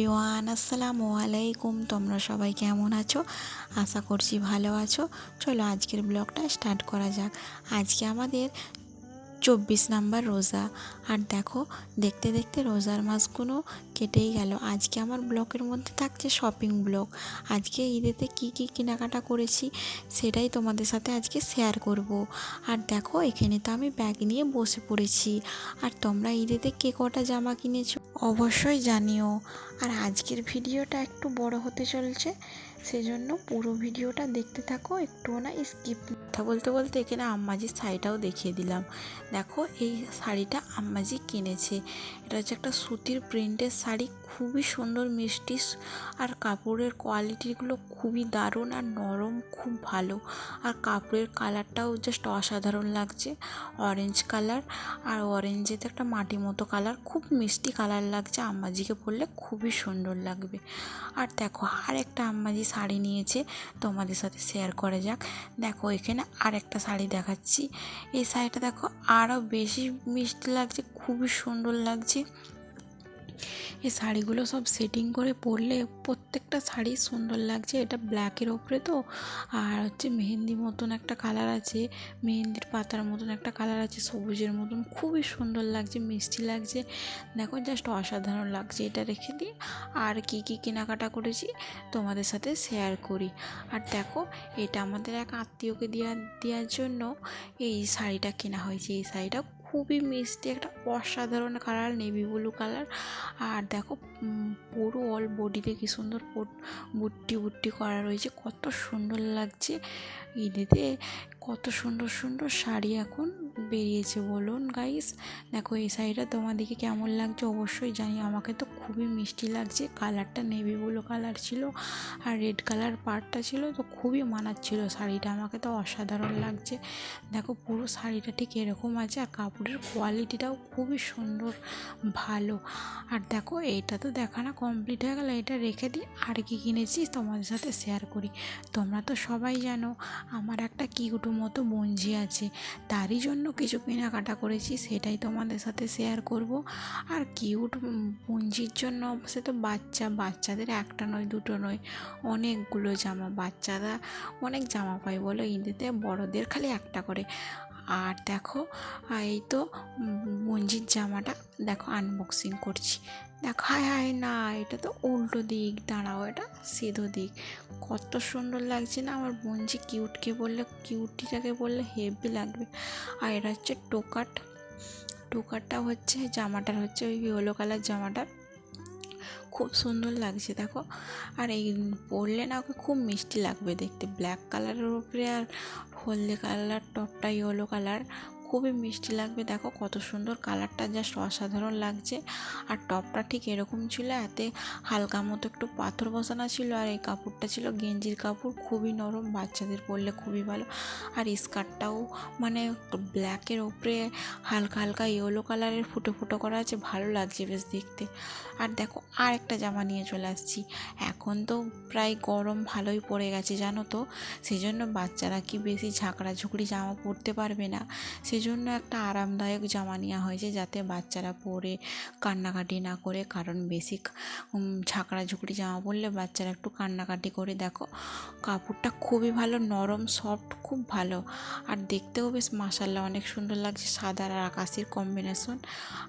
Everyone আসসালামু আলাইকুম। তোমরা সবাই কেমন আছো? আশা করছি ভালো আছো। চলো আজকের ব্লগটা স্টার্ট করা যাক। আজকে আমাদের চব্বিশ নাম্বার রোজা। আর দেখো, দেখতে দেখতে রোজার মাসগুলো কেটেই গেল। আজকে আমার ব্লগের মধ্যে থাকছে শপিং ব্লগ। আজকে ঈদেতে কি কি কেনাকাটা করেছি সেটাই তোমাদের সাথে আজকে শেয়ার করব। আর দেখো, এখানে তো আমি ব্যাগ নিয়ে বসে পড়েছি। আর তোমরা ঈদেতে কে কটা জামা কিনেছো? অবশ্যই জানিও। আর আজকের ভিডিওটা একটু বড় হতে চলছে, সেজন্য পুরো ভিডিওটা দেখতে থাকো, একটুও না স্কিপ কথা বলতে বলতে এখানে আম্মাজির শাড়িটাও দেখিয়ে দিলাম। দেখো, এই শাড়িটা আম্মাজি কিনেছে। এটা হচ্ছে একটা সুতির প্রিন্টের শাড়ি, খুবই সুন্দর, মিষ্টি আর কাপড়ের কোয়ালিটিগুলো খুবই দারুণ আর নরম, খুব ভালো। আর কাপড়ের কালারটাও জাস্ট অসাধারণ লাগছে। অরেঞ্জ কালার আর অরেঞ্জেতে একটা মাটি মতো কালার, খুব মিষ্টি কালার লাগছে। আম্মাজিকে পরলে খুবই সুন্দর লাগবে। আর দেখো আর একটা আম্মাজি শাড়ি নিয়েছে, তোমাদের সাথে শেয়ার করা যাক। দেখো, এখানে আর একটা শাড়ি দেখাচ্ছি। এই শাড়িটা দেখো আরও বেশি মিষ্টি লাগছে খুবই সুন্দর লাগছে। এই শাড়িগুলো সব সেটিং করে পরলে প্রত্যেকটা শাড়ি সুন্দর লাগছে। এটা ব্ল্যাকের ওপরে তো, আর হচ্ছে মেহেন্দি মতন একটা কালার আছে, মেহেন্দির পাতার মতন একটা কালার আছে, সবুজের মতন। খুবই সুন্দর লাগছে, মিষ্টি লাগছে। দেখো জাস্ট অসাধারণ লাগছে এটা রেখে দিই আর কি কি কেনাকাটা করেছি তোমাদের সাথে শেয়ার করি। আর দেখো, এটা আমাদের এক আত্মীয়কে দেওয়া দেওয়ার জন্য এই শাড়িটা কেনা হয়েছে। এই শাড়িটা খুবই মিষ্টি, একটা অসাধারণ কালার নেভি ব্লু কালার। আর দেখো পুরো অল বডিতে কী সুন্দর বুট্টি বুট্টি করা রয়েছে। কত সুন্দর লাগছে। ঈদেতে কত সুন্দর সুন্দর শাড়ি এখন বেরিয়েছে, বলুন। গাইস দেখো, এই শাড়িটা তোমাদেরকে কেমন লাগছে অবশ্যই জানি। আমাকে তো খুবই মিষ্টি লাগছে। কালারটা নেভি ব্লু কালার ছিল আর রেড কালার পার্টটা ছিল, তো খুবই মানাচ্ছিল শাড়িটা। আমাকে তো অসাধারণ লাগছে। দেখো, পুরো শাড়িটা ঠিক এরকম আছে আর কাপড়ের কোয়ালিটিটাও খুবই সুন্দর, ভালো। আর দেখো, এটা তো দেখানো কমপ্লিট হয়ে গেলো। এটা রেখে দিই। আর কি কিনেছি তোমাদের সাথে শেয়ার করি। তোমরা তো সবাই জানো, আমার একটা কিউটু মতো বঞ্জি আছে। তারই জন্য কিছু কেনাকাটা করেছি, সেটাই তোমাদের সাথে শেয়ার করব। আর কিউট পুঞ্জির জন্য সে তো বাচ্চা, বাচ্চাদের একটা নয়, দুটো নয়, অনেকগুলো জামা, বাচ্চারা অনেক জামা পায় বলো ঈদেতে বড়দের খালি একটা করে। আর দেখো এই তো মঞ্জির জামাটা দেখো আনবক্সিং করছি। দেখো, হায় হায়, না, এটা তো উল্টো দিক, দাঁড়াও, এটা সিধো দিক। কত সুন্দর লাগছে না, আমার বঞ্জি কিউটকে বললে কিউটিটাকে বললে হেভি লাগবে। আর এটা হচ্ছে টোকাট। টোকাটটা হচ্ছে, জামাটার হচ্ছে ওই ইয়েলো কালার জামাটার। খুব সুন্দর লাগছে, দেখো। আর এই পরলে না ওকে খুব মিষ্টি লাগবে দেখতে। ব্ল্যাক কালারের উপরে আর হলদে কালার টপটা ইয়েলো কালার খুবই মিষ্টি লাগবে। দেখো কত সুন্দর কালারটা জাস্ট অসাধারণ লাগছে। আর টপটা ঠিক এরকম ছিল, এতে হালকা মতো একটু পাথর বসানো ছিল আর এই কাপড়টা ছিল গেঞ্জির কাপড়। খুবই নরম, বাচ্চাদের পরলে খুবই ভালো। আর স্কার্টটাও মানে ব্ল্যাকের ওপরে হালকা হালকা ইয়েলো কালারের ফুটো ফুটো করা আছে, ভালো লাগছে বেশ দেখতে। আর দেখো আর একটা জামা নিয়ে চলে আসছি। এখন তো প্রায় গরম ভালোই পড়ে গেছে, জানো তো? সেই জন্য বাচ্চারা কি বেশি ঝাঁকড়া ঝুঁকড়ি জামা পরতে পারবে না। সেজন্য একটা আরামদায়ক জামা নেওয়া হয়েছে যাতে বাচ্চারা পরে কান্নাকাটি না করে। কারণ বেশি ঝাঁকড়া ঝুঁকড়ি জামা পরলে বাচ্চারা একটু কান্নাকাটি করে। দেখো, কাপড়টা খুবই ভালো, নরম সফট খুব ভালো। আর দেখতেও বেশ মাসাল্লা অনেক সুন্দর লাগছে সাদা আর আকাশের কম্বিনেশন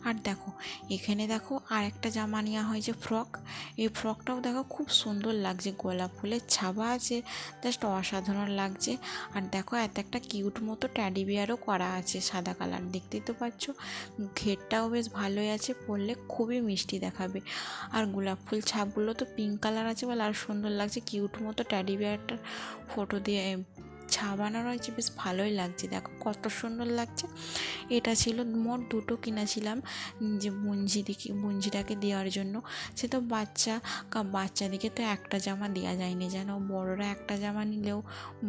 আর দেখো, এখানে দেখো আর একটা জামা নেওয়া হয়েছে ফ্রক এই ফ্রকটাও দেখো খুব সুন্দর লাগছে, গোলাপ ফুলের ছাবা আছে জাস্ট অসাধারণ লাগছে। আর দেখো, এত একটা কিউট মতো ট্যাডি বিয়ারও করা আছে। সাদা কালার দেখতেই তো পাচ্ছ। ঘেরটাও বেশ ভালোই আছে, পরলে খুবই মিষ্টি দেখাবে। আর গোলাপ ফুল ছাপগুলো তো পিঙ্ক কালার আছে বলে আর সুন্দর লাগছে। কিউট মতো ট্যাডি বিয়ারটার ফটো দিয়ে ছাবানো রয়েছে বেশ ভালোই লাগছে। দেখো কত সুন্দর লাগছে। এটা ছিল মোট দুটো কিনেছিলাম যে বুঞ্জিদিকে বুঞ্জিটাকে দেওয়ার জন্য। সে তো বাচ্চা বাচ্চাদিকে তো একটা জামা দেওয়া যায়নি, যেন বড়রা একটা জামা নিলেও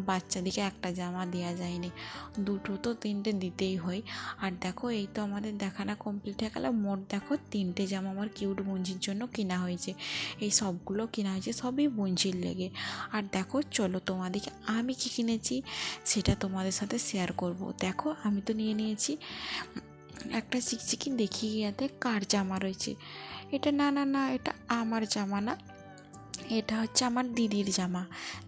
বাচ্চাদিকে একটা জামা দেওয়া যায়নি। দুটো তো তিনটে দিতেই হয়। আর দেখো, এই তো আমাদের দেখানা কমপ্লিট হয়ে গেল। মোট দেখো তিনটে জামা আমার কিউট বুঞ্জির জন্য কেনা হয়েছে। এই সবগুলো কেনা হয়েছে, সবই বুঞ্জির লেগে। আর দেখো, চলো তোমাদেরকে আমি কী কিনেছি? সেটা তোমাদের সাথে শেয়ার করব। দেখো, আমি তো নিয়ে নিয়েছি একটা চিকচিকি দেখি ইয়াতে কার জামা রয়েছে। এটা না না না, এটা আমার জামা না, এটা হচ্ছে আমার দিদির জামা।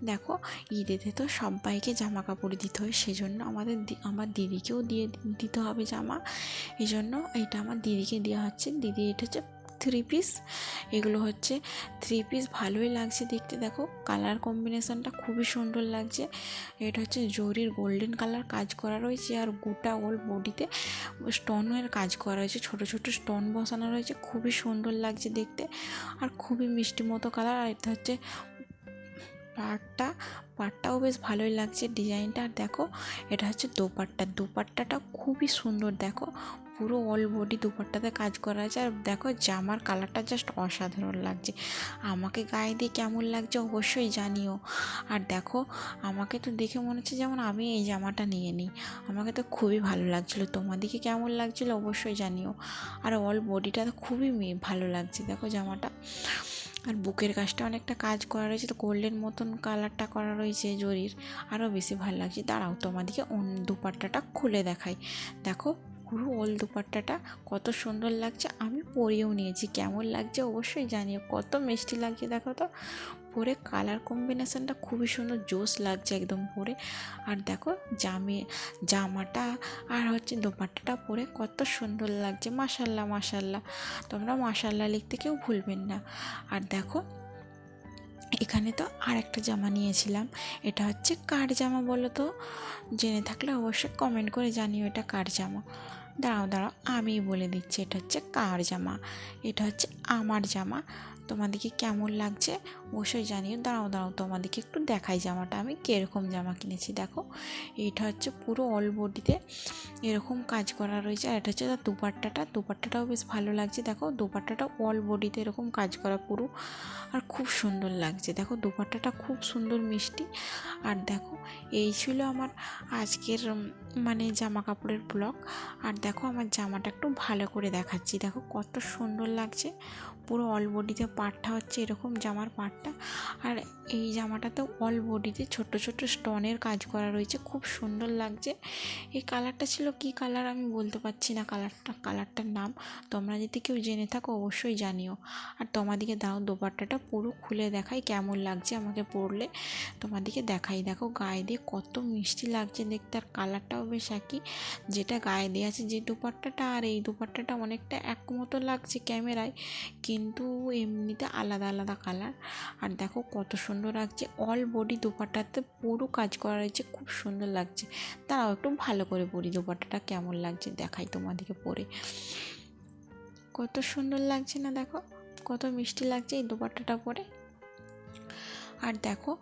দেখো, ঈদেতে তো সবাইকে জামা কাপড় দিতে হয়, সেজন্য আমাদের আমার দিদিকেও দিয়ে দিতে হবে জামা। এই জন্য এটা আমার দিদিকে দেওয়া হচ্ছে। দিদি এটা হচ্ছে থ্রি পিস। এগুলো হচ্ছে থ্রি পিস। ভালোই লাগছে দেখতে। দেখো, কালার কম্বিনেশনটা খুবই সুন্দর লাগছে। এটা হচ্ছে জরির গোল্ডেন কালার কাজ করা রয়েছে আর গোটা ওল বডিতে স্টোনের কাজ করা রয়েছে। ছোট ছোট স্টোন বসানো রয়েছে। খুবই সুন্দর লাগছে দেখতে। আর খুবই মিষ্টি মতো কালার। আর এটা হচ্ছে পাড়টা পাড়টাও বেশ ভালোই লাগছে। ডিজাইনটা আর দেখো, এটা হচ্ছে দোপাট্টা। দোপাট্টাটা খুবই সুন্দর। দেখো পুরো অল বডি দুপাট্টাতে কাজ করা আছে। আর দেখো, জামার কালারটা জাস্ট অসাধারণ লাগছে। আমাকে গায়ে দিয়ে কেমন লাগছে অবশ্যই জানিও। আর দেখো, আমাকে তো দেখে মনে হচ্ছে যেমন আমি এই জামাটা নিয়ে নিই। আমাকে তো খুবই ভালো লাগছিল। তোমাদেরকে কেমন লাগছিল অবশ্যই জানিও। আর অল বডিটা তো খুবই ভালো লাগছে। দেখো জামাটা। আর বুকের কাজটা অনেকটা কাজ করা রয়েছে। তো গোল্ডেন মতন কালারটা করা রয়েছে জরির। আরও বেশি ভালো লাগছে। দাঁড়াও, তোমাদেরকে দুপাট্টাটা খুলে দেখাই। দেখো পুরো ওল দুপাট্টাটা কত সুন্দর লাগছে, আমি পরেও নিয়েছি। কেমন লাগছে অবশ্যই জানিও, কত মিষ্টি লাগছে দেখো তো। পরে কালার কম্বিনেশানটা খুবই সুন্দর, জোস লাগছে একদম পরে। আর দেখো জামে, জামাটা আর হচ্ছে দোপাট্টাটা পরে কত সুন্দর লাগছে মাসাল্লাহ মাসাল্লাহ তোমরা মাসাল্লাহ লিখতে কেউ ভুলবেন না। আর দেখো এখানে তো আর একটা জামা নিয়েছিলাম। এটা হচ্ছে কার জামা বলো তো? জেনে থাকলে অবশ্যই কমেন্ট করে জানিও এটা কার জামা। দাঁড়াও দাঁড়াও, আমিই বলে দিচ্ছি, এটা হচ্ছে কার জামা? এটা হচ্ছে আমার জামা। তোমাদেরকে কেমন লাগছে অবশ্যই জানিও। দাঁড়াও দাঁড়াও, তোমাদেরকে একটু দেখাই জামাটা। আমি কীরকম জামা কিনেছি, দেখো। এটা হচ্ছে পুরো অল বডিতে এরকম কাজ করা রয়েছে। আর এটা হচ্ছে তার দুপাট্টাটা। দুপাট্টাটাও বেশ ভালো লাগছে, দেখো। দুপাট্টাটা অল বডিতে এরকম কাজ করা পুরো। আর খুব সুন্দর লাগছে, দেখো। দুপাট্টাটা খুব সুন্দর মিষ্টি। আর দেখো, এই ছিল আমার আজকের মানে জামা কাপড়ের ব্লগ আর দেখো আমার জামাটা একটু ভালো করে দেখাচ্ছি। দেখো কত সুন্দর লাগছে। পুরো অল বডিতে পাটটা হচ্ছে এরকম জামার পাটটা। আর এই জামাটাতে অল বডিতে ছোট ছোট স্টোনের কাজ করা রয়েছে, খুব সুন্দর লাগছে। এই কালারটা ছিল কি কালার আমি বলতে পারছি না কালারটা কালারটার নাম। তোমরা যদি কেউ জেনে থাকো অবশ্যই জানিও। আর তোমাদেরকে দাও দোপাট্টাটা পুরো খুলে দেখাই কেমন লাগছে আমাকে পরলে। তোমাদেরকে দেখাই, দেখো গায়ে দিয়ে কত মিষ্টি লাগছে দেখতে। আর কালারটাও বেশ একই, যেটা গায়ে দিয়ে আছে যে দুপাট্টাটা আর এই দুপাট্টাটা অনেকটা এক মতো লাগছে ক্যামেরায়। কিন্তু এমনিতে আলাদা আলাদা কালার আর দেখো কত সুন্দর লাগছে অল বডি দুপাট্টাতে পুরো কাজ করা রয়েছে, খুব সুন্দর লাগছে। তারাও একটু ভালো করে পরি দুপাট্টাটা কেমন লাগছে দেখাই তোমাদেরকে পরে। কত সুন্দর লাগছে না দেখো, কত মিষ্টি লাগছে এই দুপাট্টাটা পরে। আর দেখো,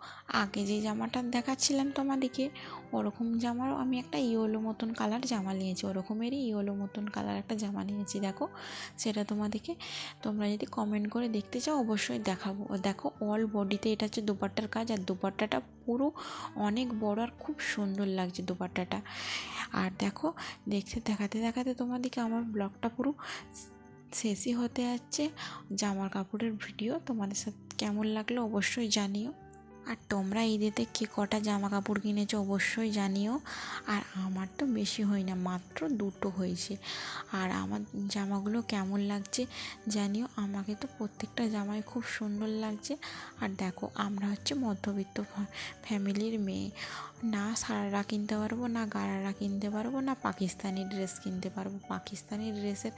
আগে যে জামাটা দেখাচ্ছিলাম তোমাদেরকে, ওরকম জামারও আমি একটা ইয়েলো মতন কালার জামা নিয়েছি, ওরকমেরই ইয়েলো মতন কালার একটা জামা নিয়েছি, দেখো। সেটা তোমাদেরকে তোমরা যদি কমেন্ট করে দেখতে চাও, অবশ্যই দেখাবো। দেখো অল বডিতে এটা হচ্ছে দুপাট্টার কাজ, আর দুপাট্টাটা পুরো অনেক বড় আর খুব সুন্দর লাগছে দুপাট্টাটা। আর দেখো, দেখতে দেখাতে দেখাতে তোমাদেরকে আমার ব্লগটা পুরো শেষই হতে যাচ্ছে জামার কাপড়ের ভিডিও তোমাদের সাথে কেমন লাগল অবশ্যই জানিও। আর তোমরা ঈদেতে কে কটা জামা কাপড় কিনেছো অবশ্যই জানিও। আর আমার তো বেশি হয় না, মাত্র দুটো হয়েছে। আর আমার জামাগুলো কেমন লাগছে জানিও, আমাকে তো প্রত্যেকটা জামাই খুব সুন্দর লাগছে। আর দেখো, আমরা হচ্ছে মধ্যবিত্ত ফ্যামিলির মেয়ে। না সারারা কিনতে পারব, না গারারা কিনতে পারব, না পাকিস্তানি ড্রেস কিনতে পারব। পাকিস্তানি ড্রেসের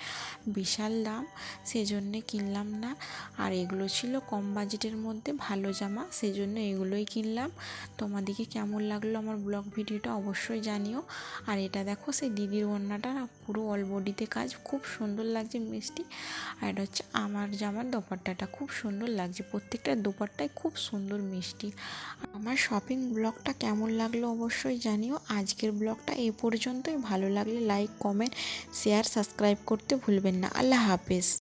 বিশাল দাম, সেজন্যে কিনলাম না। আর এগুলো ছিল কম বাজেটের মধ্যে, ভালো জামা, সেজন্য এগুলোই কিনলাম। তোমাদেরকে কেমন লাগল আমার ব্লগ ভিডিওটা অবশ্যই জানিও। আর এটা দেখো, সেই দিদির ওড়নাটা না পুরো অল বডিতে কাজ, খুব সুন্দর লাগছে মিষ্টি। আর এটা হচ্ছে আমার জামার দোপাট্টাটা, খুব সুন্দর লাগছে। প্রত্যেকটা দোপাট্টাই খুব সুন্দর মিষ্টি। আমার শপিং ব্লগটা কেমন লাগল অবশ্যই জানিও। আজকের ব্লগটা এই পর্যন্তই। ভালো লাগলে লাইক কমেন্ট শেয়ার সাবস্ক্রাইব করতে ভুলবেন না। আল্লাহ হাফেজ।